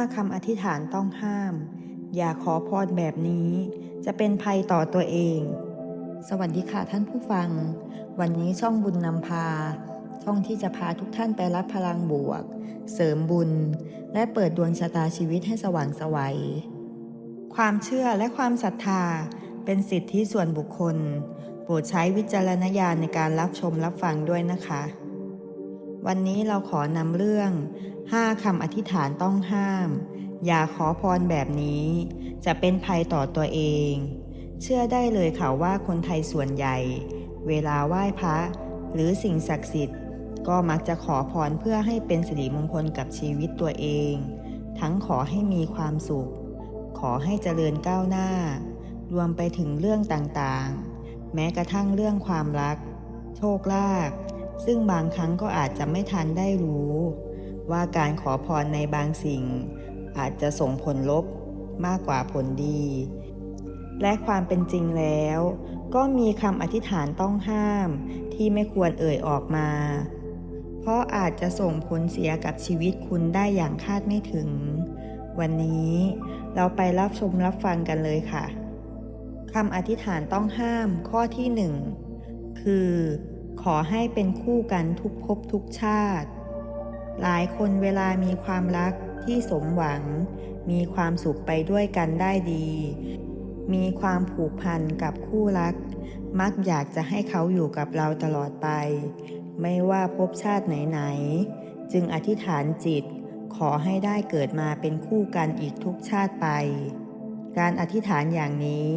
5คำอธิษฐานต้องห้าม อย่าขอพรแบบนี้ จะเป็นภัยต่อตัวเอง สวัสดีค่ะท่านผู้ฟัง วันนี้ช่องบุญนำพา ช่องที่จะพาทุกท่านไปรับพลังบวก เสริมบุญ และเปิดดวงชะตาชีวิตให้สว่างไสวัย ความเชื่อและความศรัทธาเป็นสิทธิส่วนบุคคล โปรดใช้วิจารณญาณในการรับชมรับฟังด้วยนะคะ วันนี้เราขอนำเรื่อง5คำอธิษฐานต้องห้าม อย่าขอพรแบบนี้ จะเป็นภัยต่อตัวเอง เชื่อได้เลยค่ะว่าคนไทยส่วนใหญ่ เวลาไหว้พระ หรือสิ่งศักดิ์สิทธิ์ ก็มักจะขอพรเพื่อให้เป็นสิริมงคลกับชีวิตตัวเอง ทั้งขอให้มีความสุข ขอให้เจริญก้าวหน้า รวมไปถึงเรื่องต่างๆ แม้กระทั่งเรื่องความรัก โชคลาภ ซึ่งบางครั้งก็อาจจะไม่ทันได้รู้ ว่าการขอพรในบางสิ่ง อาจจะส่งผลลบมากกว่าผลดี และความเป็นจริงแล้ว ก็มีคำอธิษฐานต้องห้ามที่ไม่ควรเอ่ยออกมา เพราะอาจจะส่งผลเสียกับชีวิตคุณได้อย่างคาดไม่ถึง วันนี้เราไปรับชมรับฟังกันเลยค่ะคำอธิษฐานต้องห้ามข้อที่หนึ่งคือ ขอให้เป็นคู่กันทุกภพทุกชาติ หลายคนเวลามีความรักที่สมหวัง มีความสุขไปด้วยกันได้ดี มีความผูกพันกับคู่รัก มักอยากจะให้เขาอยู่กับเราตลอดไป ไม่ว่าภพชาติไหนๆ จึงอธิษฐานจิต ขอให้ได้เกิดมาเป็นคู่กันอีกทุกชาติไป การอธิษฐานอย่างนี้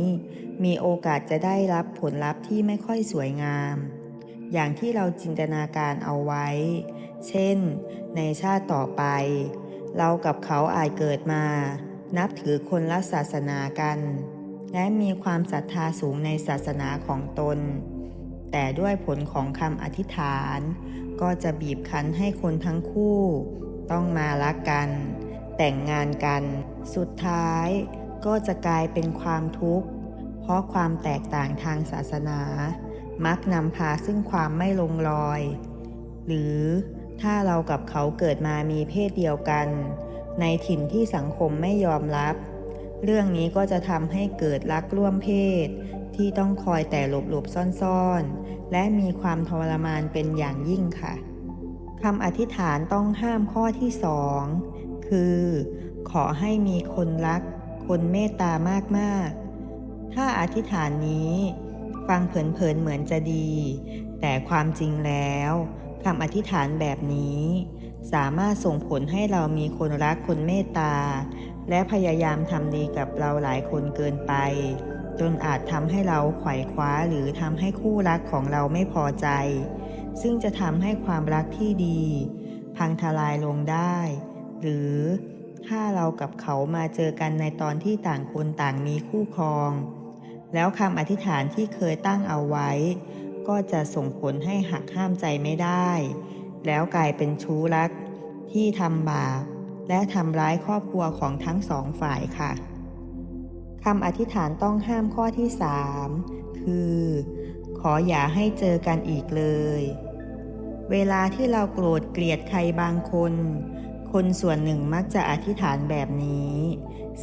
มีโอกาสจะได้รับผลลัพธ์ที่ไม่ค่อยสวยงาม อย่างที่เราจินตนาการเอาไว้ เช่น ในชาติต่อไป เรากับเขาอาจเกิดมา นับถือคนละศาสนากัน และมีความศรัทธาสูงในศาสนาของตน แต่ด้วยผลของคำอธิษฐาน ก็จะบีบคั้นให้คนทั้งคู่ ต้องมารักกัน แต่งงานกัน สุดท้ายก็จะกลายเป็นความทุกข์ เพราะความแตกต่างทางศาสนา มักนำพาซึ่งความไม่ลงรอย หรือถ้าเรากับเขาเกิดมามีเพศเดียวกัน ในถิ่นที่สังคมไม่ยอมรับ เรื่องนี้ก็จะทำให้เกิดรักร่วมเพศ ที่ต้องคอยแต่หลบหลบซ่อนๆ และมีความทรมานเป็นอย่างยิ่งค่ะคำอธิษฐานต้องห้ามข้อที่สองคือ ขอให้มีคนรัก คนเมตตามากๆ ถ้าอธิษฐานนี้ ฟังเผินๆเหมือนจะดี แต่ความจริงแล้วคำอธิษฐานแบบนี้ สามารถส่งผลให้เรามีคนรักคนเมตตา และพยายามทำดีกับเราหลายคนเกินไป จนอาจทำให้เราไขว่คว้าหรือทำให้คู่รักของเราไม่พอใจ ซึ่งจะทำให้ความรักที่ดี พังทลายลงได้ หรือถ้าเรากับเขามาเจอกันในตอนที่ต่างคนต่างมีคู่ครอง แล้วคำอธิษฐานที่เคยตั้งเอาไว้ ก็จะส่งผลให้หักห้ามใจไม่ได้ แล้วกลายเป็นชู้รักที่ทำบาปและทำร้ายครอบครัวของทั้งสองฝ่ายค่ะคำอธิษฐานต้องห้ามข้อที่3คือ ขออย่าให้เจอกันอีกเลย เวลาที่เราโกรธเกลียดใครบางคน คนส่วนหนึ่งมักจะอธิษฐานแบบนี้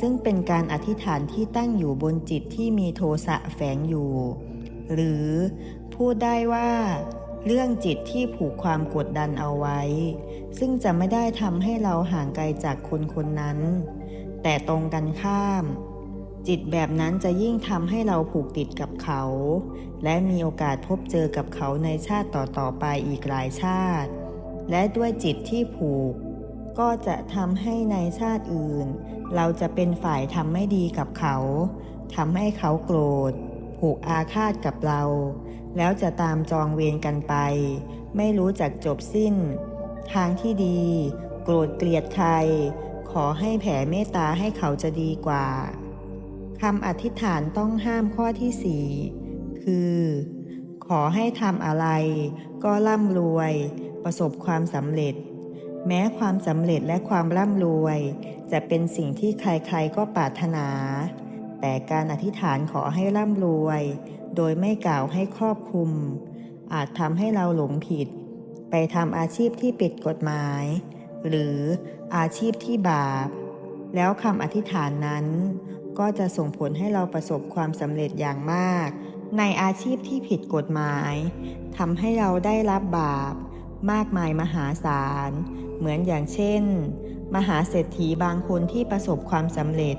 ซึ่งเป็นการอธิษฐานที่ตั้งอยู่บนจิตที่มีโทสะแฝงอยู่ หรือพูดได้ว่า เรื่องจิตที่ผูกความกดดันเอาไว้ ซึ่งจะไม่ได้ทำให้เราห่างไกลจากคนคนนั้น แต่ตรงกันข้าม จิตแบบนั้นจะยิ่งทำให้เราผูกติดกับเขา และมีโอกาสพบเจอกับเขาในชาติต่อๆไปอีกหลายชาติ และด้วยจิตที่ผูก ก็จะทำให้ในชาติอื่น เราจะเป็นฝ่ายทำไม่ดีกับเขาทำให้เขาโกรธ ผูกอาฆาตกับเรา แล้วจะตามจองเวรกันไป ไม่รู้จักจบสิ้น ทางที่ดี โกรธเกลียดใคร ขอให้แผ่เมตตาให้เขาจะดีกว่าคำอธิษฐานต้องห้ามข้อที่สี่คือ ขอให้ทำอะไร ก็ร่ำรวย ประสบความสำเร็จ แม้ความสำเร็จและความร่ำรวย จะเป็นสิ่งที่ใครๆก็ปรารถนา แต่การอธิษฐานขอให้ร่ำรวย โดยไม่กล่าวให้ครอบคลุม อาจทำให้เราหลงผิด ไปทำอาชีพที่ผิดกฎหมาย หรืออาชีพที่บาป แล้วคำอธิษฐานนั้น ก็จะส่งผลให้เราประสบความสำเร็จอย่างมาก ในอาชีพที่ผิดกฎหมายทำให้เราได้รับบาป มากมายมหาศาล เหมือนอย่างเช่น มหาเศรษฐีบางคนที่ประสบความสำเร็จ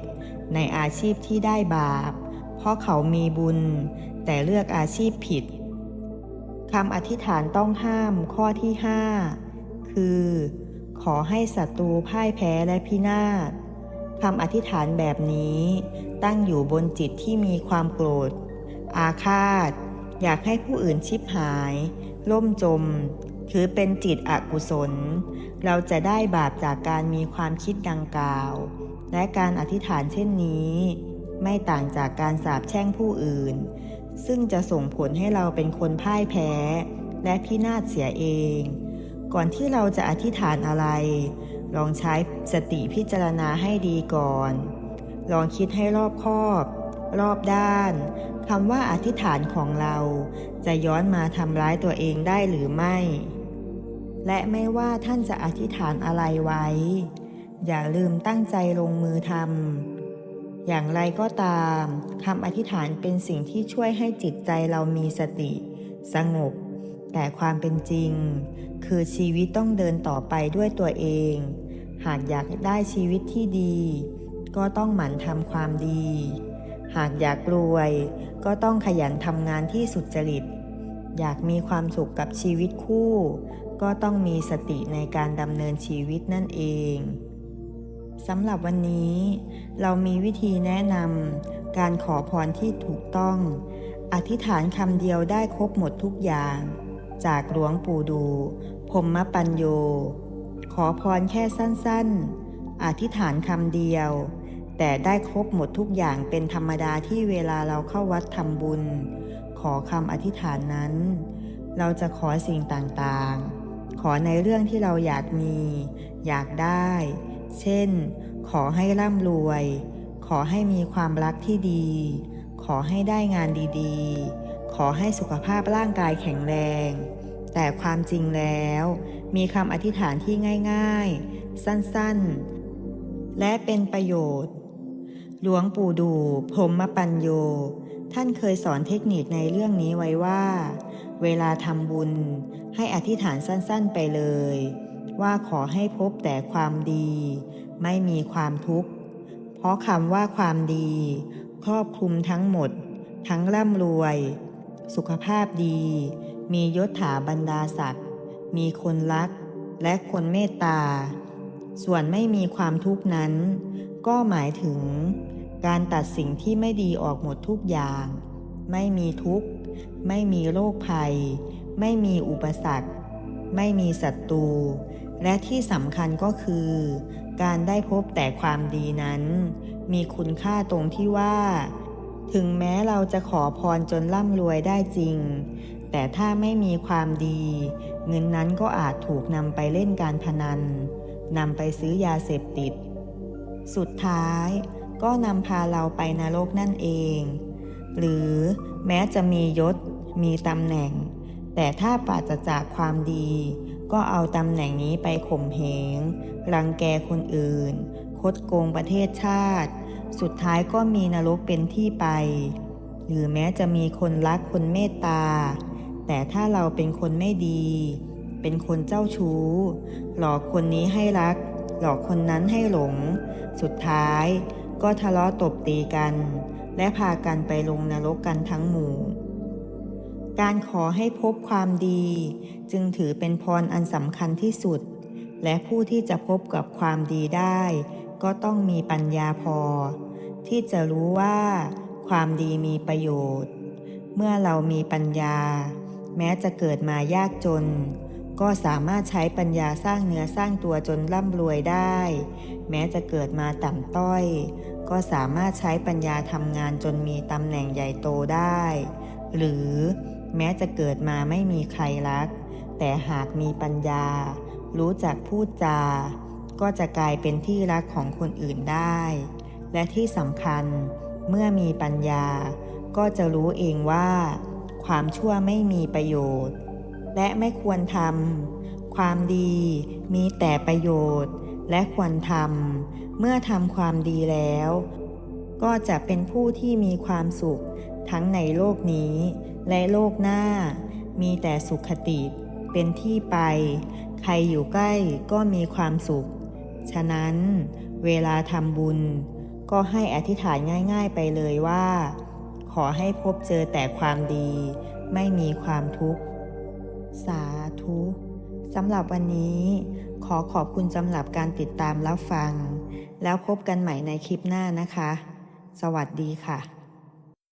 ในอาชีพที่ได้บาป เพราะเขามีบุญ แต่เลือกอาชีพผิดคำอธิษฐานต้องห้ามข้อที่ 5 คือ ขอให้ศัตรูพ่ายแพ้และพินาศคำอธิษฐานแบบนี้ ตั้งอยู่บนจิตที่มีความโกรธ อาฆาต อยากให้ผู้อื่นชิบหาย ล่มจม ถือเป็นจิตอกุศล เราจะได้บาปจากการมีความคิดดังกล่าว และการอธิษฐานเช่นนี้ ไม่ต่างจากการสาปแช่งผู้อื่น ซึ่งจะส่งผลให้เราเป็นคนพ่ายแพ้ และพินาศเสียเอง ก่อนที่เราจะอธิษฐานอะไร ลองใช้สติพิจารณาให้ดีก่อน ลองคิดให้รอบคอบรอบด้านคำว่าอธิษฐานของเรา จะย้อนมาทำร้ายตัวเองได้หรือไม่ และไม่ว่าท่านจะอธิษฐานอะไรไว้ อย่าลืมตั้งใจลงมือทำอย่างไรก็ตามคำอธิษฐานเป็นสิ่งที่ช่วยให้จิตใจเรามีสติ สงบ แต่ความเป็นจริง คือชีวิตต้องเดินต่อไปด้วยตัวเอง หากอยากได้ชีวิตที่ดี ก็ต้องหมั่นทำความดี หากอยากรวย ก็ต้องขยันทำงานที่สุจริต อยากมีความสุขกับชีวิตคู่ ก็ต้องมีสติในการดำเนินชีวิตนั่นเองสำหรับวันนี้ เรามีวิธีแนะนำการขอพรที่ถูกต้อง อธิษฐานคำเดียวได้ครบหมดทุกอย่าง จากหลวงปู่ดูพรหมปัญโย ขอพรแค่สั้นๆ อธิษฐานคำเดียว แต่ได้ครบหมดทุกอย่างเป็นธรรมดาที่เวลาเราเข้าวัดทำบุญ ขอคำอธิษฐานนั้น เราจะขอสิ่งต่างๆ ขอในเรื่องที่เราอยากมี อยากได้ เช่น ขอให้ร่ำรวย ขอให้มีความรักที่ดี ขอให้ได้งานดีๆ ขอให้สุขภาพร่างกายแข็งแรง แต่ความจริงแล้ว มีคำอธิษฐานที่ง่ายๆ สั้นๆ และเป็นประโยชน์ หลวงปู่ดูพรหมปัญโย ท่านเคยสอนเทคนิคในเรื่องนี้ไว้ว่า เวลาทำบุญให้อธิษฐานสั้นๆไปเลย ว่าขอให้พบแต่ความดี ไม่มีความทุกข์ เพราะคำว่าความดี ครอบคลุมทั้งหมด ทั้งร่ำรวย สุขภาพดี มียศถาบรรดาศักดิ์มีคนรัก และคนเมตตา ส่วนไม่มีความทุกข์นั้น ก็หมายถึง การตัดสิ่งที่ไม่ดีออกหมดทุกอย่าง ไม่มีทุกข์ ไม่มีโรคภัย ไม่มีอุปสรรค ไม่มีศัตรู และที่สำคัญก็คือ การได้พบแต่ความดีนั้น มีคุณค่าตรงที่ว่า ถึงแม้เราจะขอพรจนร่ำรวยได้จริง แต่ถ้าไม่มีความดี เงินนั้นก็อาจถูกนำไปเล่นการพนันนำไปซื้อยาเสพติด สุดท้าย ก็นำพาเราไปนรกนั่นเอง หรือแม้จะมียศ มีตำแหน่ง แต่ถ้าปราศจากความดี ก็เอาตำแหน่งนี้ไปข่มเหง รังแกคนอื่น คดโกงประเทศชาติ สุดท้ายก็มีนรกเป็นที่ไป หรือแม้จะมีคนรักคนเมตตา แต่ถ้าเราเป็นคนไม่ดี เป็นคนเจ้าชู้ หลอกคนนี้ให้รัก หลอกคนนั้นให้หลง สุดท้าย ก็ทะเลาะตบตีกัน และพากันไปลงนรกกันทั้งหมู่ การขอให้พบความดี จึงถือเป็นพรอันสำคัญที่สุด และผู้ที่จะพบกับความดีได้ ก็ต้องมีปัญญาพอ ที่จะรู้ว่า ความดีมีประโยชน์ เมื่อเรามีปัญญา แม้จะเกิดมายากจนก็สามารถใช้ปัญญาสร้างเนื้อสร้างตัวจนร่ำรวยได้ แม้จะเกิดมาต่ำต้อย ก็สามารถใช้ปัญญาทำงานจนมีตำแหน่งใหญ่โตได้ หรือแม้จะเกิดมาไม่มีใครรัก แต่หากมีปัญญา รู้จักพูดจา ก็จะกลายเป็นที่รักของคนอื่นได้ และที่สำคัญเมื่อมีปัญญา ก็จะรู้เองว่า ความชั่วไม่มีประโยชน์ และไม่ควรทำความดีมีแต่ประโยชน์ และควรทำเมื่อทำความดีแล้ว ก็จะเป็นผู้ที่มีความสุขทั้งในโลกนี้ และโลกหน้า มีแต่สุขติเป็นที่ไป ใครอยู่ใกล้ก็มีความสุข ฉะนั้นเวลาทำบุญ ก็ให้อธิษฐานง่าย ๆไปเลยว่า ขอให้พบเจอแต่ความดี ไม่มีความทุกข์ สาธุสำหรับวันนี้ ขอขอบคุณสำหรับการติดตามรับฟัง แล้วพบกันใหม่ในคลิปหน้านะคะ สวัสดีค่ะ